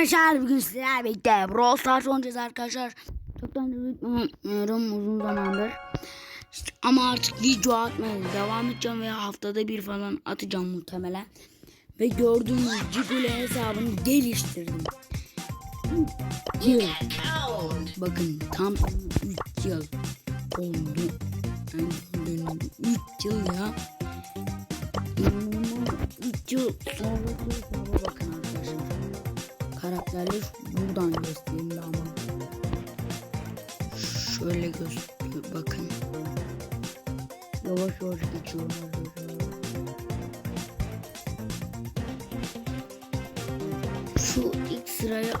arkadaşlar bugün sizlerle birlikte Brawl Stars oynayacağız arkadaşlar. Çoktan unutmuyorum uzun zamandır. İşte ama artık video atmaya devam edeceğim ve haftada bir falan atacağım muhtemelen. Ve gördüğünüz Cigule hesabını geliştirdim. 3 yıl. Bakın tam 3 yıl oldu. Yani gördüğünüz 3 yıl ya. İnanılmaz 3 yıl arkadaşlar. Karakterleri buradan göstereyim de ama. Şöyle gösteriyor bakın. Yavaş yavaş geçiyorum arkadaşlar. Şu ilk sıraya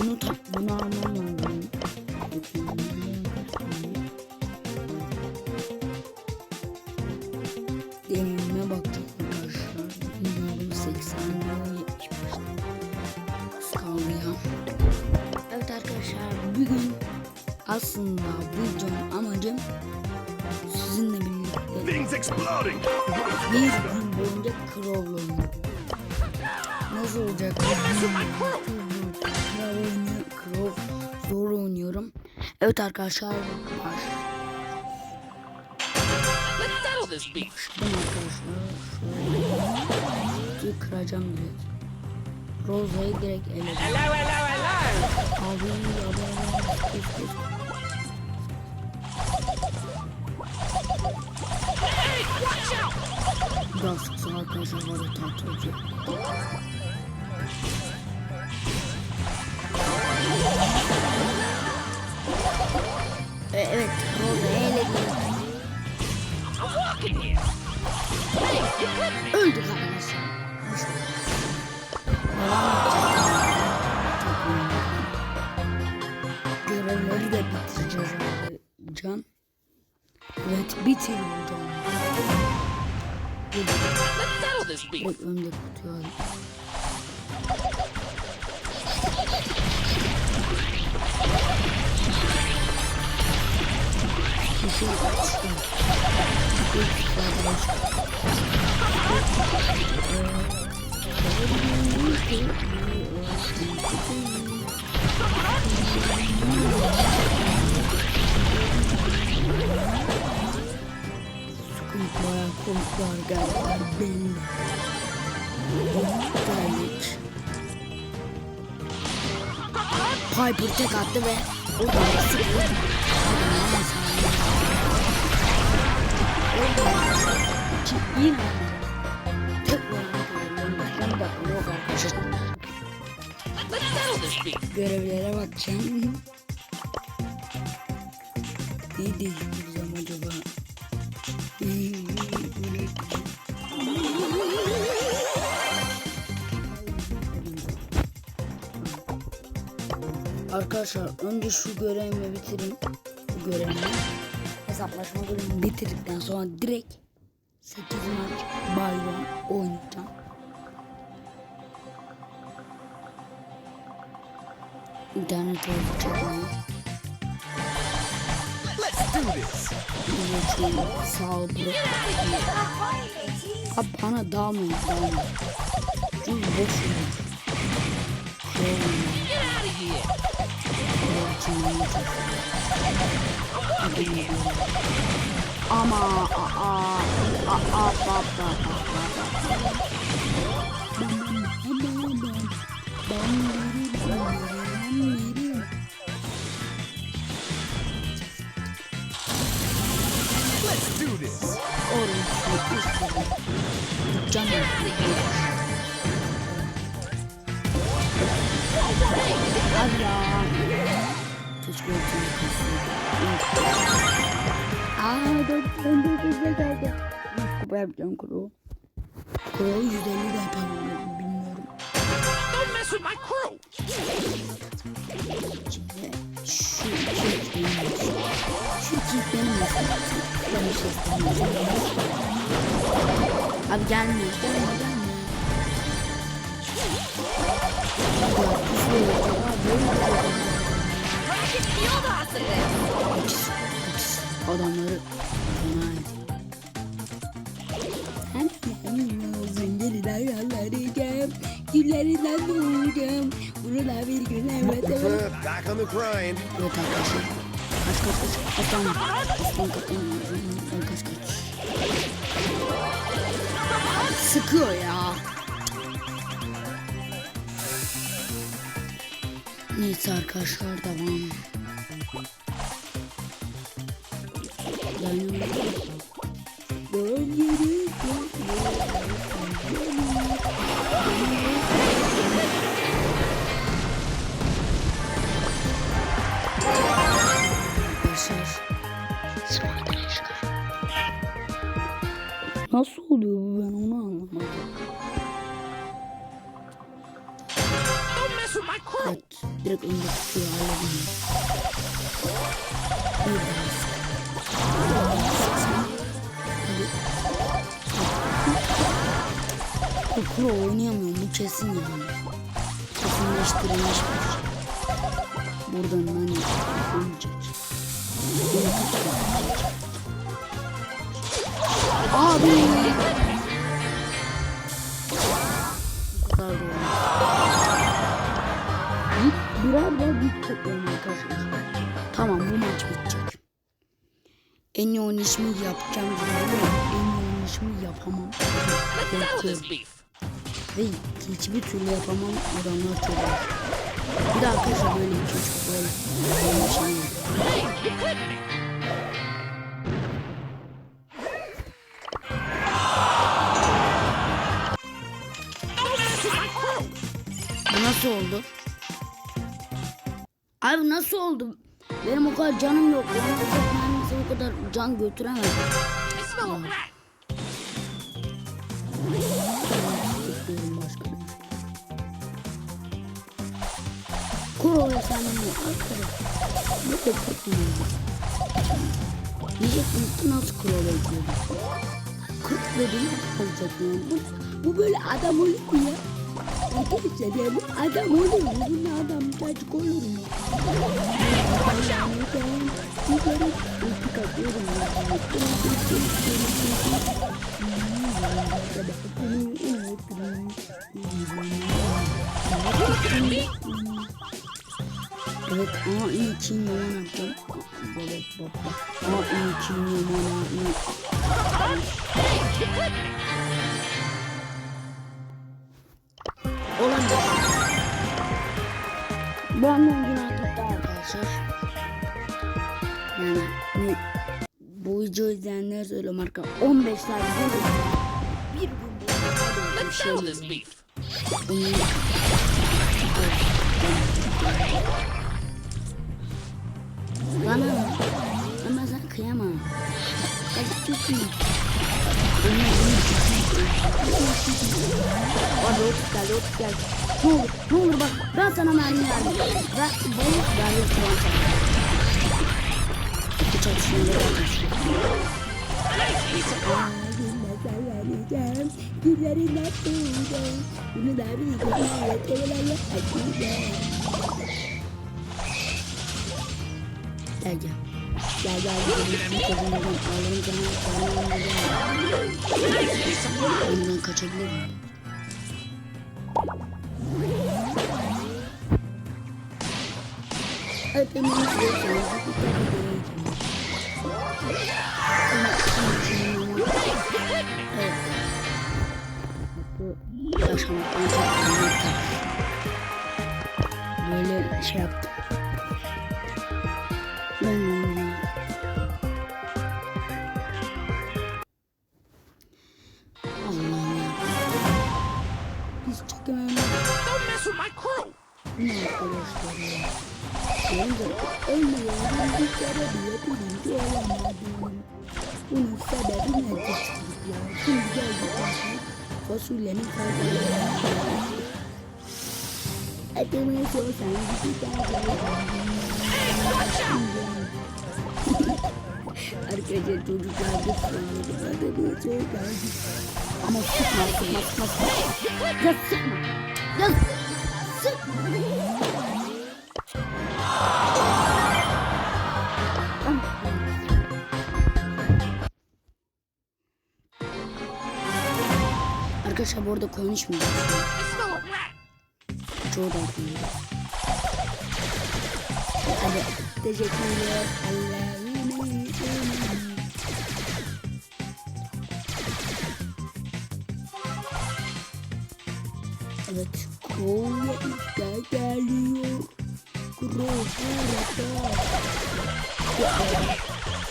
bunu ta- bunu almam lazım. Demime baktık arkadaşlar. Bilmiyorum 80 aslında bu videonun amacım sizinle birlikte Things exploding! bir gün boyunca Crow'la. Nasıl olacak? Crow zor oynuyorum. Evet arkadaşlar baş. Let's settle this. Şöyle kıracağım direkt. Rosa'yı direkt eledim. Hello, hello, hello. Abi abi kes here. Hey, you clipped me. Öldük arkadaşlar. Devam edeceğiz. Görevleri de bitireceğiz abi. Can. Evet bitireceğim. Let's settle this beef. Direkt önde kutuyu alayım. Kişi açtım. İlk Sıkıntılar, konuklar geldiler belli. Geldik. Piper tek attı ve o da sıkıyor. Adamın Ki yine tek oynamak Ben de yok Arkadaşlar önce şu görevimi bitireyim. Bu görevimi. Hesaplaşma görevimi bitirdikten sonra direkt 8 maç bayram oynayacağım. İnternet this! Geçeyim. Sağ ol bro. Abi bana dalmayın dalmayın. Çünkü boş olmuyor. Ama aa aa aa aa Let's do this! Canım. Hadi ya. Keşke ölçümü kılsın. Aaa dört dört dört dört dört. Kupa yapacağım kuru. Kuru 150 de yapabilirim bilmiyorum. Don't mess with my crew. Şimdi şu çift benim olsun. Şu çift benim olsun. Ben bir şey istemiyorum. Abi gelme gelme gelme. Ya kusura bakma böyle Rocket field gel. Güle Güllerinden doğdum. Bunu da bir gün evet. Back on the grind. Evet arkadaşlar. Kaç kaç kaç. Aslan. Aslan kaplan. Kaç kaç kaç. Sıkıyor ya. Neyse arkadaşlar devam. Arkadaşlar. Nasıl oluyor bu ben onu anlamadım. Evet, direkt önde tutuyor halledin. Pro oynayamıyorum bu kesin yani. Kesinleştirilmiş bir şey. Buradan ben oynayacak. Abi. Büyük arkadaşlar. Tamam bu maç bitecek. En iyi oynayışımı yapacağım ama en iyi oynayışımı yapamam. Beef. Ve hiçbir türlü yapamam. Adamlar çok var. Bir de arkadaşlar böyle bir çocuk böyle. Böyle bir şey Abi nasıl oldu? Benim o kadar canım yok. Yani o kadar mermisi o kadar can götüremez. I smell a rat. Bekliyorum başka bir. Kuro ve seninle arkadaş. Ne iyi. Diyecektim ki nasıl kuro bekliyordum. 40 bölüm olacak yani. Bu, bu böyle adam olur mu ya? Arkadaşlar ya bu adam olur mu? Bu adam çocuk olur mu? Allah'ım ben sizlere ülke katıyorum Evet ama iyi için yaman yapacağım. Baba baba. Bu anlamda günah gitti arkadaşlar. Yani bu, bu videoyu izleyenler söylüyorum arka 15 saat böyle bir gün boyunca bir şey beef. Onu- Bana ama ben sana kıyamam. Hadi çok iyi. Hadi otur geldi otur geldi. Ne olur ne olur bak ben sana mermi verdim. Ben balık verdim şu an sana. Bu çalışmaları vereceğim. Güllerinden doğdum. Bunu da bir güzel yetenelerle açacağım. Gel gel. Gel gel. Benim kızımdan ağlarım canım. Ondan kaçabilir miyim? Hepimiz yaşıyoruz. Evet. Bu yaşamaktan çok anlatır. Böyle şey yaptım. Fasulyenin faydalarını Adımı sorsan gideceğim. Arkadaşlar çocuklar lütfen adımı sorsan Ama sıkma sıkma sıkma sıkma. Ya sıkma. Ya sıkma. Arkadaşlar bu arada konuşmayacağız. I smell a rat. çoğu da atmıyor. Hadi teşekkürler. Allah'ım. Evet. Kroya işte geliyor. Kroya burada.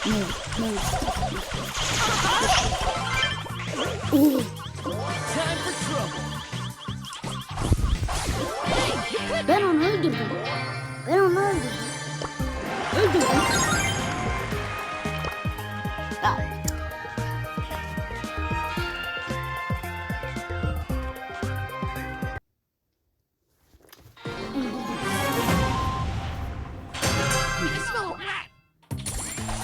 Ne? Ne? Oh. Ben onu öldürdüm. Ben onu öldürdüm. Öldürdüm. Ya.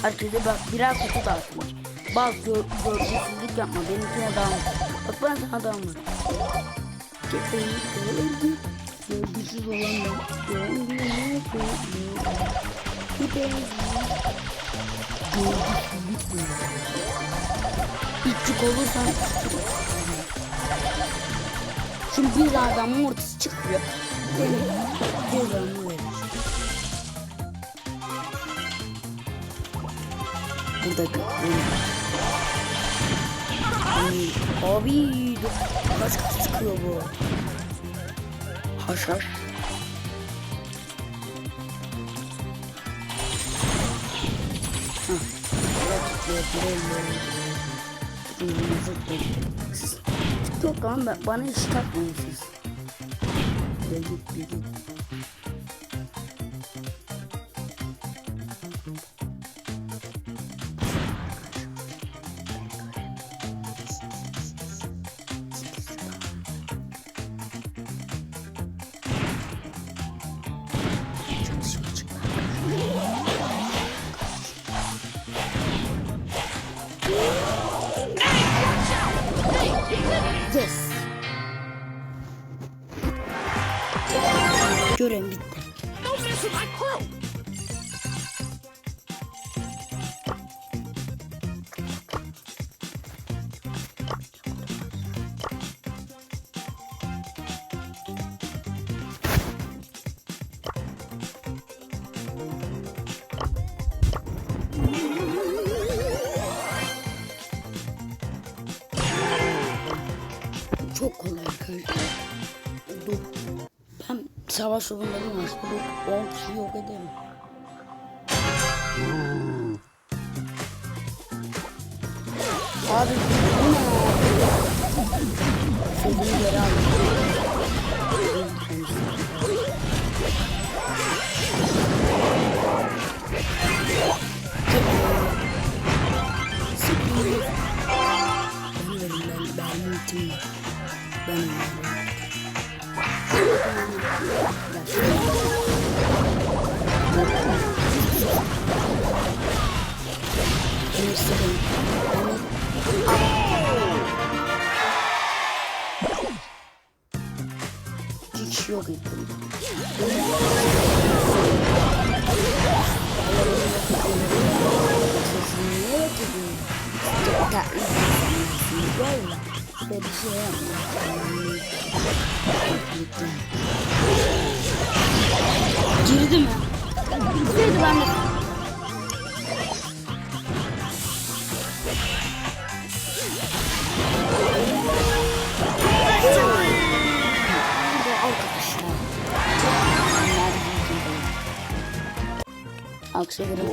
Herkese bak birer kutu dağıtmış. Bak gör, görgüsüzlük yapma benimkine dağılma. Bak ben sana dağılmadım. Köpeği Görgüsüz olan. Köpeği Görgüsüzlük mü? İççik olursan Şimdi bir adamın ortası çıkıyor. Ay, Abi kaç kaç çıkıyor bu? Haşhaş. Hah. Buraya tıklıyor, buraya Kırmızı tıklıyor. Siz Yok lan ben, bana hiç takmayın siz. Bir git bir git. durun bitti. Savaş sorunları var. Dur. 10 kişi yok ederim. Abi bu ne? Sözünü geri aldım. Sıkıntı. Ben ben, ben ultim var. Ben 지옥에 있군요. 다 이거 İşte bir şey yapmıyor. Girdi mi? Girdi ben de. Arkadaşlar. Aksiyonlarım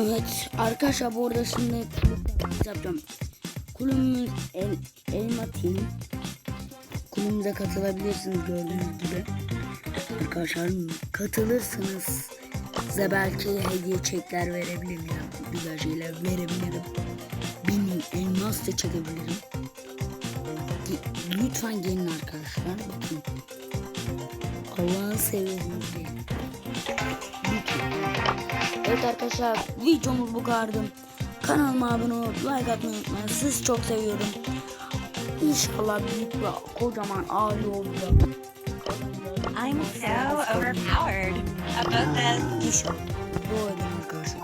Evet arkadaşlar bu arada şimdi kulüp yapacağım. Kulübümüz El, Elma Team. Kulübümüze katılabilirsiniz gördüğünüz gibi. Arkadaşlar katılırsanız size belki hediye çekler verebilirim ya. Güzel şeyler verebilirim. Bin elmas da çekebilirim. Lütfen gelin arkadaşlar. Bakın. Allah'ın seviyorum diye. Evet arkadaşlar videomuz bu kadardı. Kanalıma abone olup like atmayı unutmayın. Sizi çok seviyorum. İnşallah büyük ve kocaman aile olacak. I'm so overpowered. About this. İnşallah. Bu edin arkadaşlar.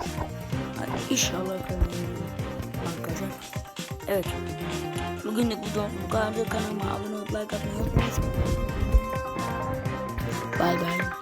İnşallah arkadaşlar. Evet. Bugünlük bu kadar. Kanalıma abone olup like atmayı unutmayın. Bay bay.